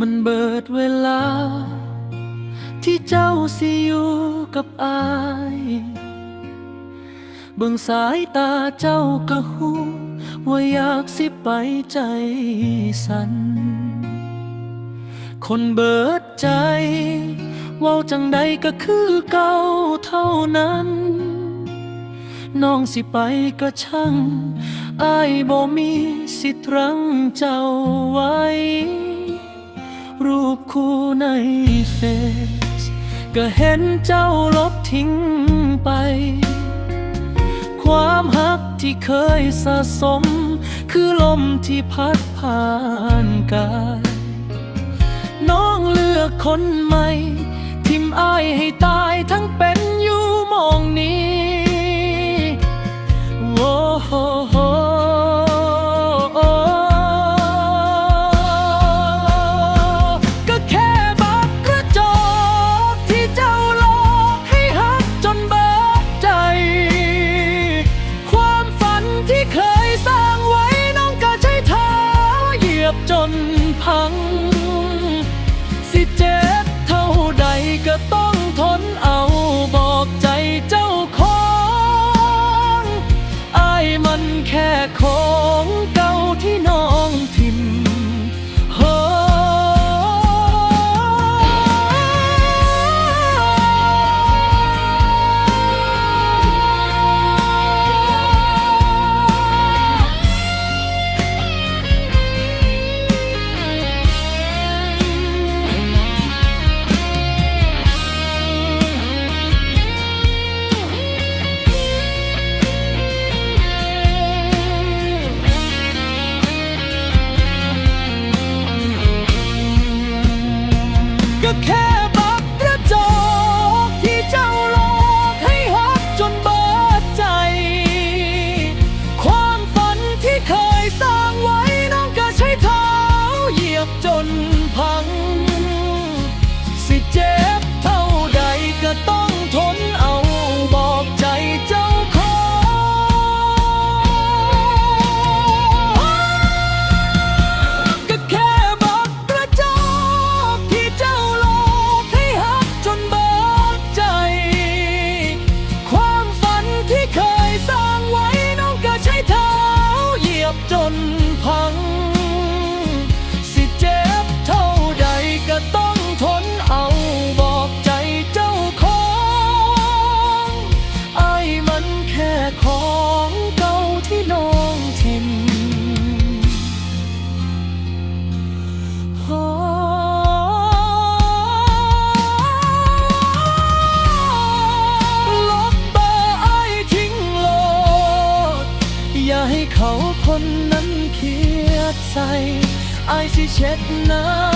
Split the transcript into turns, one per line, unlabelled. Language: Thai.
มันเบิดเวลา ที่เจ้าสิอยู่กับอายเบิ่งสายตาเจ้าก็หูว่าอยากสิไปใจสัน คนเบิดใจเว้าจังใดก็คือเก่าเท่านั้น น้องสิไปก็ช่างอายบ่มีสิทธิ์รั้งเจ้าไว้ ปคู่ในเฟซก็เห็นเจ้าลบทิ้งไป ความหักที่เคยสะสม คือลมที่พัดผ่านกาย น้องเลือกคนใหม่ ทิมอายให้ตาย แค่บักกระจอกที่เจ้าหลอกให้หักจนเบิดใจ ความฝันที่เคยสร้างไว้น้องก็ใช้เท้าเหยียบจนพัง สิเจ คนนั้นเคียดใส่ไอ้สิเช็ดน้ำ